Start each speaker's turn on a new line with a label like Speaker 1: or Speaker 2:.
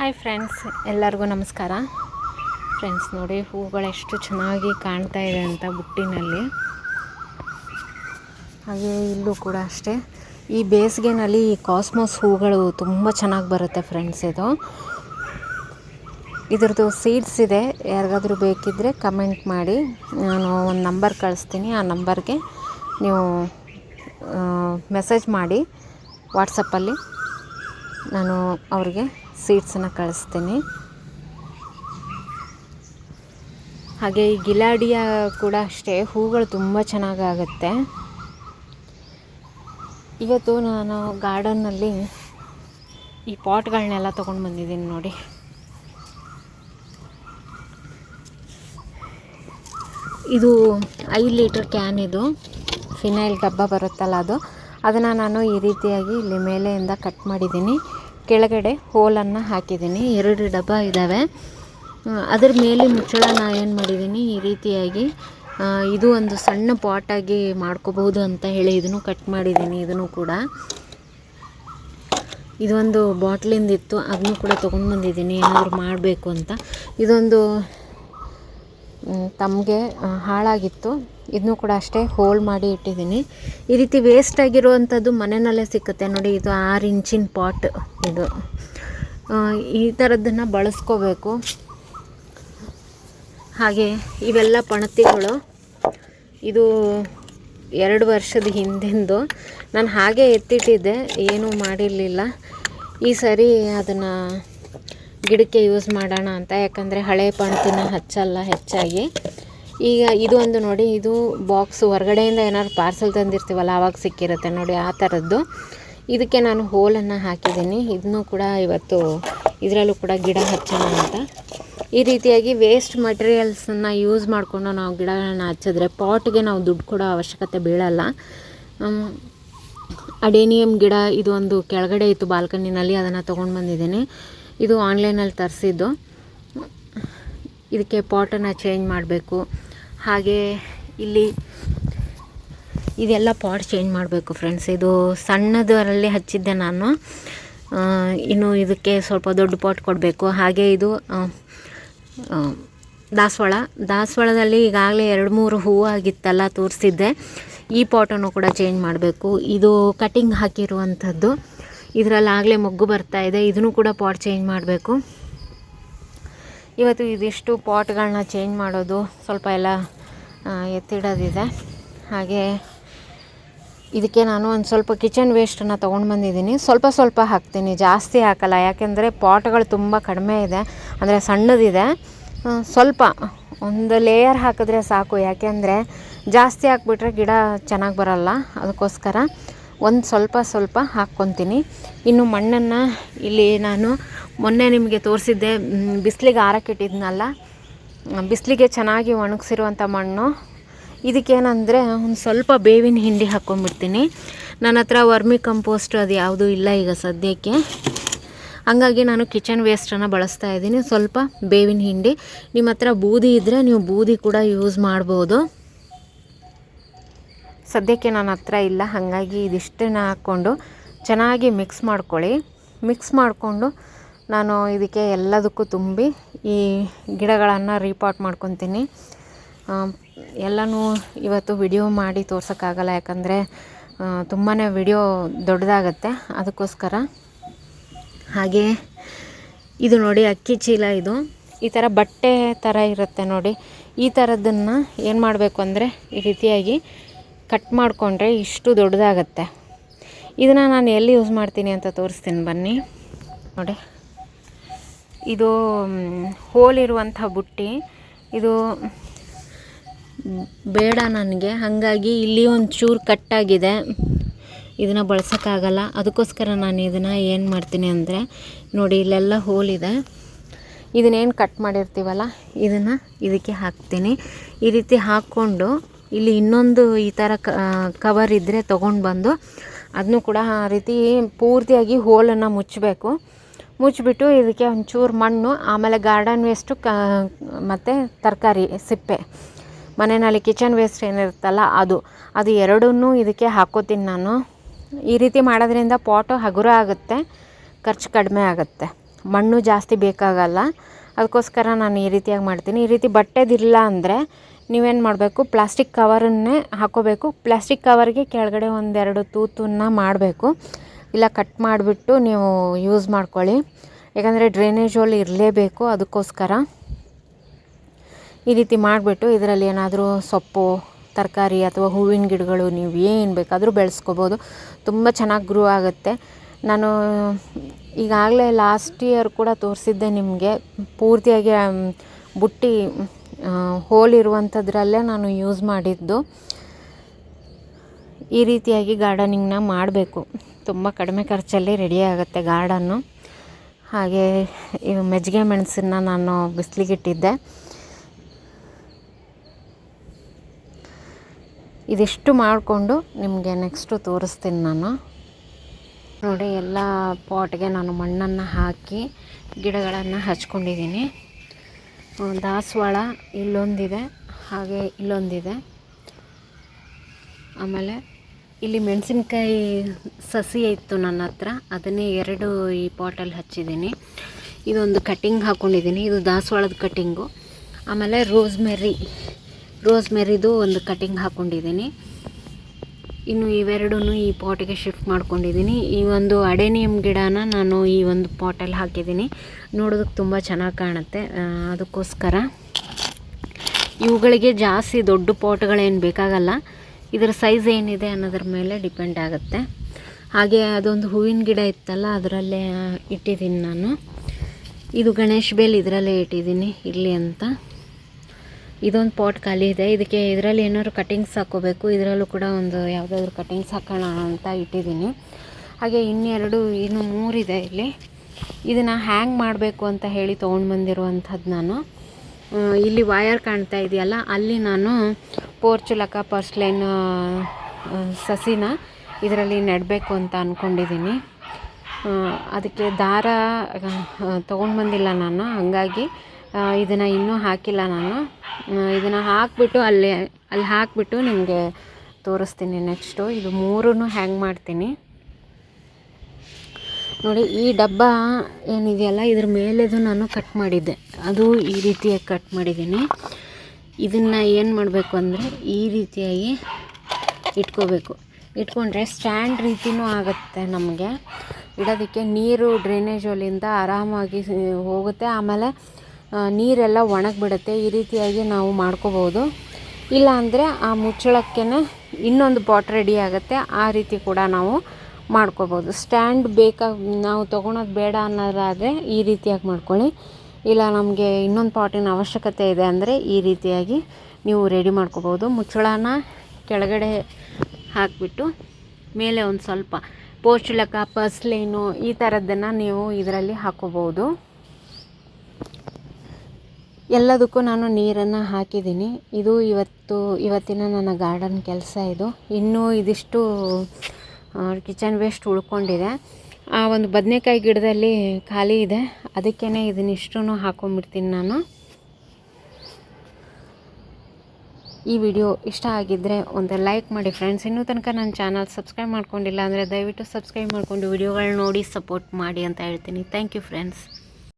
Speaker 1: Hi friends ಎಲ್ಲರಿಗೂ ನಮಸ್ಕಾರ. Friends ನೋಡಿ ಹೂಗಳೆಷ್ಟು ಚೆನ್ನಾಗಿ ಕಾಣ್ತಾ ಇದೆ ಅಂತ ಬುಟ್ಟಿನಲ್ಲಿ. ಹಾಗೆ ಇಲ್ಲೂ ಕೂಡ ಅಷ್ಟೇ. ಈ ಬೇಸಿಗೆನಲ್ಲಿ ಈ ಕಾಸ್ಮೋಸ್ ಹೂಗಳು ತುಂಬ ಚೆನ್ನಾಗಿ ಬರುತ್ತೆ ಫ್ರೆಂಡ್ಸ್ ಇದು. ಇದ್ರದ್ದು ಸೀಡ್ಸ್ ಇದೆ. ಯಾರಿಗಾದರೂ ಬೇಕಿದ್ದರೆ ಕಮೆಂಟ್ ಮಾಡಿ. ನಾನು ಒಂದು ನಂಬರ್ ಕಳಿಸ್ತೀನಿ. ಆ ನಂಬರ್ಗೆ ನೀವು ಮೆಸೇಜ್ ಮಾಡಿ. ವಾಟ್ಸಪ್ಪಲ್ಲಿ ನಾನು ಅವ್ರಿಗೆ ಸೀಡ್ಸನ್ನು ಕಳಿಸ್ತೀನಿ. ಹಾಗೆ ಈ ಗಿಲಾಡಿಯ ಕೂಡ ಅಷ್ಟೇ, ಹೂಗಳು ತುಂಬ ಚೆನ್ನಾಗಾಗುತ್ತೆ. ಇವತ್ತು ನಾನು ಗಾರ್ಡನ್ನಲ್ಲಿ ಈ ಪಾಟ್ಗಳನ್ನೆಲ್ಲ ತೊಗೊಂಡು ಬಂದಿದ್ದೀನಿ ನೋಡಿ. ಇದು ಐದು ಲೀಟ್ರ್ ಕ್ಯಾನ್ ಇದು. ಫಿನೈಲ್ ಡಬ್ಬ ಬರುತ್ತಲ್ಲ ಅದು. ಅದನ್ನು ನಾನು ಈ ರೀತಿಯಾಗಿ ಇಲ್ಲಿ ಮೇಲೆಯಿಂದ ಕಟ್ ಮಾಡಿದ್ದೀನಿ. ಕೆಳಗಡೆ ಹೋಲನ್ನು ಹಾಕಿದ್ದೀನಿ. ಎರಡು ಡಬ್ಬ ಇದ್ದಾವೆ ಅದರ ಮೇಲೆ ಮುಚ್ಚಳ ನಾನು ಏನು ಮಾಡಿದ್ದೀನಿ? ಈ ರೀತಿಯಾಗಿ ಇದು ಒಂದು ಸಣ್ಣ ಪಾಟಾಗಿ ಮಾಡ್ಕೋಬಹುದು ಅಂತ ಹೇಳಿ ಇದನ್ನು ಕಟ್ ಮಾಡಿದ್ದೀನಿ ಇದನ್ನು ಕೂಡ. ಇದೊಂದು ಬಾಟ್ಲಿಂದಿತ್ತು ಅದನ್ನು ಕೂಡ ತೊಗೊಂಡು ಬಂದಿದ್ದೀನಿ. ಏನಾದರೂ ಮಾಡಬೇಕು ಅಂತ. ಇದೊಂದು ತಮಗೆ ಹಾಳಾಗಿತ್ತು. ಇದನ್ನು ಕೂಡ ಅಷ್ಟೇ ಹೋಲ್ ಮಾಡಿ ಇಟ್ಟಿದ್ದೀನಿ. ಈ ರೀತಿ ವೇಸ್ಟ್ ಆಗಿರುವಂಥದ್ದು ಮನೆಯಲ್ಲೇ ಸಿಕ್ಕುತ್ತೆ. ನೋಡಿ, ಇದು ಆರು ಇಂಚಿನ ಪಾಟ್ ಇದು. ಈ ಥರದ್ದನ್ನು ಬಳಸ್ಕೋಬೇಕು. ಹಾಗೆ ಇವೆಲ್ಲ ಪಣತಿಗಳು. ಇದು ಎರಡು ವರ್ಷದ ಹಿಂದೆಂದು. ನಾನು ಹಾಗೆ ಎತ್ತಿಟ್ಟಿದ್ದೆ, ಏನೂ ಮಾಡಿರಲಿಲ್ಲ. ಈ ಸರಿ ಅದನ್ನು ಗಿಡಕ್ಕೆ ಯೂಸ್ ಮಾಡೋಣ ಅಂತ. ಯಾಕಂದರೆ ಹಳೆ ಪಣತಿನ ಹಚ್ಚಲ್ಲ ಹೆಚ್ಚಾಗಿ. ಈಗ ಇದು ಒಂದು ನೋಡಿ, ಇದು ಬಾಕ್ಸ್ ಹೊರಗಡೆಯಿಂದ ಏನಾದ್ರು ಪಾರ್ಸೆಲ್ ತಂದಿರ್ತೀವಲ್ಲ ಆವಾಗ ಸಿಕ್ಕಿರುತ್ತೆ ನೋಡಿ ಆ ಥರದ್ದು ಇದಕ್ಕೆ ನಾನು ಹೋಲನ್ನು ಹಾಕಿದ್ದೀನಿ. ಇದನ್ನು ಕೂಡ ಇವತ್ತು ಇದರಲ್ಲೂ ಕೂಡ ಗಿಡ ಹಚ್ಚೋಣ ಅಂತ. ಈ ರೀತಿಯಾಗಿ ವೇಸ್ಟ್ ಮಟೀರಿಯಲ್ಸನ್ನು ಯೂಸ್ ಮಾಡಿಕೊಂಡು ನಾವು ಗಿಡಗಳನ್ನು ಹಚ್ಚಿದ್ರೆ ಪಾಟ್ಗೆ ನಾವು ದುಡ್ಡು ಕೊಡೋ ಅವಶ್ಯಕತೆ ಬೀಳಲ್ಲ. ಅಡೇನಿಯಮ್ ಗಿಡ ಇದು ಒಂದು ಕೆಳಗಡೆ ಇತ್ತು ಬಾಲ್ಕನಿನಲ್ಲಿ, ಅದನ್ನು ತೊಗೊಂಡು ಬಂದಿದ್ದೀನಿ. ಇದು ಆನ್ಲೈನಲ್ಲಿ ತರಿಸಿದ್ದು. ಇದಕ್ಕೆ ಪಾಟನ್ನು ಚೇಂಜ್ ಮಾಡಬೇಕು. ಹಾಗೆ ಇಲ್ಲಿ ಇದೆಲ್ಲ ಪಾಟ್ ಚೇಂಜ್ ಮಾಡಬೇಕು ಫ್ರೆಂಡ್ಸ್ ಇದು ಸಣ್ಣದರಲ್ಲಿ ಹಚ್ಚಿದ್ದೆ ನಾನು. ಇನ್ನು ಇದಕ್ಕೆ ಸ್ವಲ್ಪ ದೊಡ್ಡ ಪಾಟ್ ಕೊಡಬೇಕು. ಹಾಗೆ ಇದು ದಾಸವಾಳ. ದಾಸವಾಳದಲ್ಲಿ ಈಗಾಗಲೇ ಎರಡು ಮೂರು ಹೂವು ಆಗಿತ್ತಲ್ಲ ತೋರಿಸಿದ್ದೆ. ಈ ಪಾಟನ್ನು ಕೂಡ ಚೇಂಜ್ ಮಾಡಬೇಕು. ಇದು ಕಟಿಂಗ್ ಹಾಕಿರುವಂಥದ್ದು. ಇದರಲ್ಲಿ ಆಗಲೇ ಮೊಗ್ಗು ಬರ್ತಾ ಇದೆ. ಇದನ್ನು ಕೂಡ ಪಾಟ್ ಚೇಂಜ್ ಮಾಡಬೇಕು. ಇವತ್ತು ಇದಿಷ್ಟು ಪಾಟ್ಗಳನ್ನ ಚೇಂಜ್ ಮಾಡೋದು ಸ್ವಲ್ಪ ಎಲ್ಲ ಎತ್ತಿಡೋದಿದೆ. ಹಾಗೆ ಇದಕ್ಕೆ ನಾನು ಒಂದು ಸ್ವಲ್ಪ ಕಿಚನ್ ವೇಸ್ಟನ್ನು ತೊಗೊಂಡು ಬಂದಿದ್ದೀನಿ. ಸ್ವಲ್ಪ ಸ್ವಲ್ಪ ಹಾಕ್ತೀನಿ. ಜಾಸ್ತಿ ಹಾಕಲ್ಲ. ಯಾಕೆಂದರೆ ಪಾಟ್ಗಳು ತುಂಬ ಕಡಿಮೆ ಇದೆ. ಅಂದರೆ ಸಣ್ಣದಿದೆ. ಸ್ವಲ್ಪ ಒಂದು ಲೇಯರ್ ಹಾಕಿದ್ರೆ ಸಾಕು. ಯಾಕೆಂದರೆ ಜಾಸ್ತಿ ಹಾಕ್ಬಿಟ್ರೆ ಗಿಡ ಚೆನ್ನಾಗಿ ಬರಲ್ಲ. ಅದಕ್ಕೋಸ್ಕರ ಒಂದು ಸ್ವಲ್ಪ ಸ್ವಲ್ಪ ಹಾಕ್ಕೊತೀನಿ. ಇನ್ನು ಮಣ್ಣನ್ನು ಇಲ್ಲಿ ನಾನು ಮೊನ್ನೆ ನಿಮಗೆ ತೋರಿಸಿದ್ದೆ ಬಿಸಿಲಿಗೆ ಆರಕ್ಕಿಟ್ಟಿದ್ನಲ್ಲ ಬಿಸಿಲಿಗೆ ಚೆನ್ನಾಗಿ ಒಣಗಿಸಿರುವಂಥ ಮಣ್ಣು. ಇದಕ್ಕೇನಂದರೆ ಒಂದು ಸ್ವಲ್ಪ ಬೇವಿನ ಹಿಂಡಿ ಹಾಕ್ಕೊಂಬಿಡ್ತೀನಿ ನನ್ನ ಹತ್ರ ವರ್ಮಿ ಕಂಪೋಸ್ಟ್ ಅದು ಯಾವುದೂ ಇಲ್ಲ ಈಗ ಸದ್ಯಕ್ಕೆ. ಹಂಗಾಗಿ ನಾನು ಕಿಚನ್ ವೇಸ್ಟನ್ನು ಬಳಸ್ತಾ ಇದ್ದೀನಿ, ಸ್ವಲ್ಪ ಬೇವಿನ ಹಿಂಡಿ. ನಿಮ್ಮ ಹತ್ರ ಬೂದಿ ಇದ್ದರೆ ನೀವು ಬೂದಿ ಕೂಡ ಯೂಸ್ ಮಾಡ್ಬೋದು. ಸದ್ಯಕ್ಕೆ ನನ್ನ ಹತ್ರ ಇಲ್ಲ, ಹಾಗಾಗಿ ಇದಿಷ್ಟನ್ನು ಹಾಕ್ಕೊಂಡು ಚೆನ್ನಾಗಿ ಮಿಕ್ಸ್ ಮಾಡ್ಕೊಳ್ಳಿ. ಮಿಕ್ಸ್ ಮಾಡಿಕೊಂಡು ನಾನು ಇದಕ್ಕೆ ಎಲ್ಲದಕ್ಕೂ ತುಂಬಿ ಈ ಗಿಡಗಳನ್ನು ರೀಪಾಟ್ ಮಾಡ್ಕೊತೀನಿ. ಎಲ್ಲನೂ ಇವತ್ತು ವಿಡಿಯೋ ಮಾಡಿ ತೋರ್ಸೋಕ್ಕಾಗಲ್ಲ, ಯಾಕಂದರೆ ತುಂಬಾ ವಿಡಿಯೋ ದೊಡ್ಡದಾಗತ್ತೆ. ಅದಕ್ಕೋಸ್ಕರ ಹಾಗೆ ಇದು ನೋಡಿ, ಅಕ್ಕಿ ಚೀಲ ಇದು. ಈ ಥರ ಬಟ್ಟೆ ಥರ ಇರುತ್ತೆ ನೋಡಿ. ಈ ಥರದ್ದನ್ನು ಏನು ಮಾಡಬೇಕು ಅಂದರೆ, ಈ ರೀತಿಯಾಗಿ ಕಟ್ ಮಾಡಿಕೊಂಡ್ರೆ ಇಷ್ಟು ದೊಡ್ಡದಾಗತ್ತೆ. ಇದನ್ನು ನಾನು ಎಲ್ಲಿ ಯೂಸ್ ಮಾಡ್ತೀನಿ ಅಂತ ತೋರಿಸ್ತೀನಿ ಬನ್ನಿ. ನೋಡಿ. ಇದು ಹೋಲಿರುವಂಥ ಬುಟ್ಟಿ. ಇದು ಬೇಡ ನನಗೆ. ಹಾಗಾಗಿ ಇಲ್ಲಿ ಒಂದು ಚೂರು ಕಟ್ಟಾಗಿದೆ. ಇದನ್ನು ಬಳಸೋಕ್ಕಾಗಲ್ಲ. ಅದಕ್ಕೋಸ್ಕರ ನಾನು ಇದನ್ನು ಏನು ಮಾಡ್ತೀನಿ ಅಂದರೆ, ನೋಡಿ, ಇಲ್ಲೆಲ್ಲ ಹೋಲಿದೆ. ಇದನ್ನೇನು ಕಟ್ ಮಾಡಿರ್ತೀವಲ್ಲ, ಇದನ್ನು ಇದಕ್ಕೆ ಹಾಕ್ತೀನಿ. ಈ ರೀತಿ ಹಾಕ್ಕೊಂಡು ಇಲ್ಲಿ ಇನ್ನೊಂದು ಈ ಥರ ಕವರ್ ಇದ್ದರೆ ತೊಗೊಂಡು ಬಂದು ಅದನ್ನು ಕೂಡ ಆ ರೀತಿ ಪೂರ್ತಿಯಾಗಿ ಹೋಲನ್ನು ಮುಚ್ಚಬೇಕು. ಮುಚ್ಚಿಬಿಟ್ಟು ಇದಕ್ಕೆ ಒಂಚೂರು ಮಣ್ಣು, ಆಮೇಲೆ ಗಾರ್ಡನ್ ವೇಸ್ಟು ಕ, ಮತ್ತು ತರಕಾರಿ, ಸಿಪ್ಪೆ. ಮನೆಯಲ್ಲಿ ಕಿಚನ್ ವೇಸ್ಟ್ ಏನಿರುತ್ತಲ್ಲ ಅದು. ಅದು ಎರಡನ್ನೂ ಇದಕ್ಕೆ ಹಾಕೋತೀನಿ ನಾನು. ಈ ರೀತಿ ಮಾಡೋದ್ರಿಂದ ಪಾಟು ಹಗುರ ಆಗುತ್ತೆ, ಖರ್ಚು ಕಡಿಮೆ ಆಗುತ್ತೆ. ಮಣ್ಣು ಜಾಸ್ತಿ ಬೇಕಾಗಲ್ಲ. ಅದಕ್ಕೋಸ್ಕರ ನಾನು ಈ ರೀತಿಯಾಗಿ ಮಾಡ್ತೀನಿ. ಈ ರೀತಿ ಬಟ್ಟೆದಿಲ್ಲ ಅಂದರೆ ನೀವೇನು ಮಾಡಬೇಕು? ಪ್ಲಾಸ್ಟಿಕ್ ಕವರನ್ನೇ ಹಾಕೋಬೇಕು. ಪ್ಲಾಸ್ಟಿಕ್ ಕವರ್ಗೆ ಕೆಳಗಡೆ ಒಂದೆರಡು ತೂತನ್ನು ಮಾಡಬೇಕು. ಇಲ್ಲ ಕಟ್ ಮಾಡಿಬಿಟ್ಟು ನೀವು ಯೂಸ್ ಮಾಡ್ಕೊಳ್ಳಿ. ಯಾಕಂದರೆ ಡ್ರೈನೇಜ್ ಹೋಲ್ ಇರಲೇಬೇಕು ಅದಕ್ಕೋಸ್ಕರ. ಈ ರೀತಿ ಮಾಡಿಬಿಟ್ಟು ಇದರಲ್ಲಿ ಏನಾದರೂ ಸೊಪ್ಪು, ತರಕಾರಿ ಅಥವಾ ಹೂವಿನ ಗಿಡಗಳು ನೀವು ಏನು ಬೇಕಾದರೂ ಬೆಳೆಸ್ಕೋಬೋದು. ತುಂಬ ಚೆನ್ನಾಗಿ ಗ್ರೋ ಆಗುತ್ತೆ. ನಾನು ಈಗಾಗಲೇ ಲಾಸ್ಟ್ ಇಯರ್ ಕೂಡ ತೋರಿಸಿದ್ದೆ ನಿಮಗೆ. ಪೂರ್ತಿಯಾಗಿ ಬುಟ್ಟಿ ಹೋಲ್ ಇರುವಂಥದ್ರಲ್ಲೇ ನಾನು ಯೂಸ್ ಮಾಡಿದ್ದು. ಈ ರೀತಿಯಾಗಿ ಗಾರ್ಡನಿಂಗ್ನ ಮಾಡಬೇಕು. ತುಂಬ ಕಡಿಮೆ ಖರ್ಚಲ್ಲಿ ರೆಡಿ ಆಗುತ್ತೆ ಗಾರ್ಡನ್ನು. ಹಾಗೆ ಇವು ಮೆಜ್ಜಿಗೆ ಮೆಣಸನ್ನ ನಾನು ಬಿಸಿಲಿಗಿಟ್ಟಿದ್ದೆ ಇದಿಷ್ಟು ಮಾಡಿಕೊಂಡು ನಿಮಗೆ ನೆಕ್ಸ್ಟು ತೋರಿಸ್ತೀನಿ ನಾನು. ನೋಡಿ, ಎಲ್ಲ ಪಾಟ್ಗೆ ನಾನು ಮಣ್ಣನ್ನು ಹಾಕಿ ಗಿಡಗಳನ್ನು ಹಚ್ಕೊಂಡಿದ್ದೀನಿ. ದಾಸವಾಳ ಇಲ್ಲೊಂದಿದೆ, ಹಾಗೆ ಇಲ್ಲೊಂದಿದೆ. ಆಮೇಲೆ ಇಲ್ಲಿ ಮೆಣಸಿನ್ಕಾಯಿ ಸಸಿ ಇತ್ತು ನನ್ನ ಹತ್ರ. ಅದನ್ನೇ ಎರಡು ಈ ಪಾಟಲ್ಲಿ ಹಚ್ಚಿದ್ದೀನಿ. ಇದೊಂದು ಕಟ್ಟಿಂಗ್ ಹಾಕ್ಕೊಂಡಿದ್ದೀನಿ ಇದು ದಾಸವಾಳದ ಕಟ್ಟಿಂಗು ಆಮೇಲೆ ರೋಸ್ಮೆರಿ, ರೋಸ್ಮೆರಿದು ಒಂದು ಕಟ್ಟಿಂಗ್ ಹಾಕ್ಕೊಂಡಿದ್ದೀನಿ ಇನ್ನು ಇವೆರಡೂ ಈ ಪಾಟಿಗೆ ಶಿಫ್ಟ್ ಮಾಡ್ಕೊಂಡಿದ್ದೀನಿ. ಈ ಒಂದು ಅಡೆನಿಯಮ್ ಗಿಡನ ನಾನು ಈ ಒಂದು ಪಾಟಲ್ಲಿ ಹಾಕಿದ್ದೀನಿ. ನೋಡೋದಕ್ಕೆ ತುಂಬ ಚೆನ್ನಾಗಿ ಕಾಣುತ್ತೆ. ಅದಕ್ಕೋಸ್ಕರ ಇವುಗಳಿಗೆ ಜಾಸ್ತಿ ದೊಡ್ಡ ಪಾಟ್ಗಳೇನು ಬೇಕಾಗಲ್ಲ. ಇದರ ಸೈಜ್ ಏನಿದೆ ಅನ್ನೋದ್ರ ಮೇಲೆ ಡಿಪೆಂಡ್ ಆಗುತ್ತೆ. ಹಾಗೆ ಅದೊಂದು ಹೂವಿನ ಗಿಡ ಇತ್ತಲ್ಲ, ಅದರಲ್ಲೇ ಇಟ್ಟಿದ್ದೀನಿ ನಾನು. ಇದು ಗಣೇಶ್ ಬೇಲ್ ಇದರಲ್ಲೇ ಇಟ್ಟಿದ್ದೀನಿ ಇರಲಿ ಅಂತ. ಇದೊಂದು ಪಾಟ್ ಖಾಲಿ ಇದೆ. ಇದಕ್ಕೆ ಇದರಲ್ಲಿ ಏನಾದ್ರು ಕಟಿಂಗ್ಸ್ ಹಾಕೋಬೇಕು. ಇದರಲ್ಲೂ ಕೂಡ ಒಂದು ಯಾವುದಾದ್ರೂ ಕಟಿಂಗ್ಸ್ ಹಾಕೋಣ ಅಂತ ಇಟ್ಟಿದ್ದೀನಿ ಹಾಗೆ ಇನ್ನೆರಡು, ಇನ್ನು ಮೂರಿದೆ ಇಲ್ಲಿ. ಇದನ್ನು ಹ್ಯಾಂಗ್ ಮಾಡಬೇಕು ಅಂತ ಹೇಳಿ ತೊಗೊಂಡು ಬಂದಿರುವಂಥದ್ದು ನಾನು. ಇಲ್ಲಿ ವಾಯರ್ ಕಾಣ್ತಾ ಇದೆಯಲ್ಲ, ಅಲ್ಲಿ ನಾನು ಪೋರ್ಚುಲಕ ಪರ್ಸ್ಲೈನ್ ಸಸಿನ ಇದರಲ್ಲಿ ನೆಡಬೇಕು ಅಂತ ಅಂದ್ಕೊಂಡಿದ್ದೀನಿ ಅದಕ್ಕೆ ದಾರ ತೊಗೊಂಡು ಬಂದಿಲ್ಲ ನಾನು, ಹಾಗಾಗಿ ಇದನ್ನು ಇನ್ನೂ ಹಾಕಿಲ್ಲ ನಾನು. ಇದನ್ನು ಹಾಕಿಬಿಟ್ಟು ಅಲ್ಲಿ ಅಲ್ಲಿ ಹಾಕಿಬಿಟ್ಟು ನಿಮಗೆ ತೋರಿಸ್ತೀನಿ ನೆಕ್ಸ್ಟು ಇದು ಮೂರೂ ಹ್ಯಾಂಗ್ ಮಾಡ್ತೀನಿ. ನೋಡಿ, ಈ ಡಬ್ಬ ಏನಿದೆಯಲ್ಲ, ಇದ್ರ ಮೇಲೆದು ನಾನು ಕಟ್ ಮಾಡಿದ್ದೆ. ಅದು ಈ ರೀತಿಯಾಗಿ ಕಟ್ ಮಾಡಿದ್ದೀನಿ. ಇದನ್ನು ಏನು ಮಾಡಬೇಕು ಅಂದರೆ, ಈ ರೀತಿಯಾಗಿ ಇಟ್ಕೋಬೇಕು. ಇಟ್ಕೊಂಡ್ರೆ ಸ್ಟ್ಯಾಂಡ್ ರೀತಿನೂ ಆಗುತ್ತೆ ನಮಗೆ. ಇಡೋದಕ್ಕೆ ನೀರು ಡ್ರೈನೇಜ್ ಅಲ್ಲಿಂದ ಆರಾಮಾಗಿ ಹೋಗುತ್ತೆ. ಆಮೇಲೆ ನೀರೆಲ್ಲ ಒಣಗಿಬಿಡುತ್ತೆ. ಈ ರೀತಿಯಾಗಿ ನಾವು ಮಾಡ್ಕೋಬೋದು. ಇಲ್ಲ ಅಂದರೆ ಆ ಮುಚ್ಚಳಕ್ಕೆ ಇನ್ನೊಂದು ಪಾಟ್ ರೆಡಿ ಆಗುತ್ತೆ. ಆ ರೀತಿ ಕೂಡ ನಾವು ಮಾಡ್ಕೋಬೋದು. ಸ್ಟ್ಯಾಂಡ್ ಬೇಕಾಗಿ ನಾವು ತೊಗೊಳೋದು ಬೇಡ ಅನ್ನೋದಾದರೆ ಈ ರೀತಿಯಾಗಿ ಮಾಡ್ಕೊಳ್ಳಿ. ಇಲ್ಲ, ನಮಗೆ ಇನ್ನೊಂದು ಪಾಟಿನ ಅವಶ್ಯಕತೆ ಇದೆ ಅಂದರೆ ಈ ರೀತಿಯಾಗಿ ನೀವು ರೆಡಿ ಮಾಡ್ಕೋಬೋದು. ಮುಚ್ಚಳನ ಕೆಳಗಡೆ ಹಾಕಿಬಿಟ್ಟು ಮೇಲೆ ಒಂದು ಸ್ವಲ್ಪ ಪೋರ್ಚುಲಕ ಪಸ್ಲೇನು ಈ ಥರದ್ದನ್ನು ನೀವು ಇದರಲ್ಲಿ ಹಾಕೋಬೋದು. ಎಲ್ಲದಕ್ಕೂ ನಾನು ನೀರನ್ನು ಹಾಕಿದ್ದೀನಿ. ಇದು ಇವತ್ತು, ಇವತ್ತಿನ ನನ್ನ ಗಾರ್ಡನ್ ಕೆಲಸ ಇದು. ಇನ್ನೂ ಇದಿಷ್ಟು ಕಿಚನ್ ವೇಸ್ಟ್ ಉಳ್ಕೊಂಡಿದೆ. ಆ ಒಂದು ಬದನೆಕಾಯಿ ಗಿಡದಲ್ಲಿ ಖಾಲಿ ಇದೆ. ಅದಕ್ಕೇ ಇದನ್ನಿಷ್ಟೂ ಹಾಕೊಂಡ್ಬಿಡ್ತೀನಿ ನಾನು. ಈ ವಿಡಿಯೋ ಇಷ್ಟ ಆಗಿದ್ದರೆ ಒಂದು ಲೈಕ್ ಮಾಡಿ ಫ್ರೆಂಡ್ಸ್ ಇನ್ನೂ ತನಕ ನನ್ನ ಚಾನಲ್ ಸಬ್ಸ್ಕ್ರೈಬ್ ಮಾಡ್ಕೊಂಡಿಲ್ಲ ಅಂದರೆ ದಯವಿಟ್ಟು ಸಬ್ಸ್ಕ್ರೈಬ್ ಮಾಡಿಕೊಂಡು ವಿಡಿಯೋಗಳು ನೋಡಿ ಸಪೋರ್ಟ್ ಮಾಡಿ ಅಂತ ಹೇಳ್ತೀನಿ. Thank you friends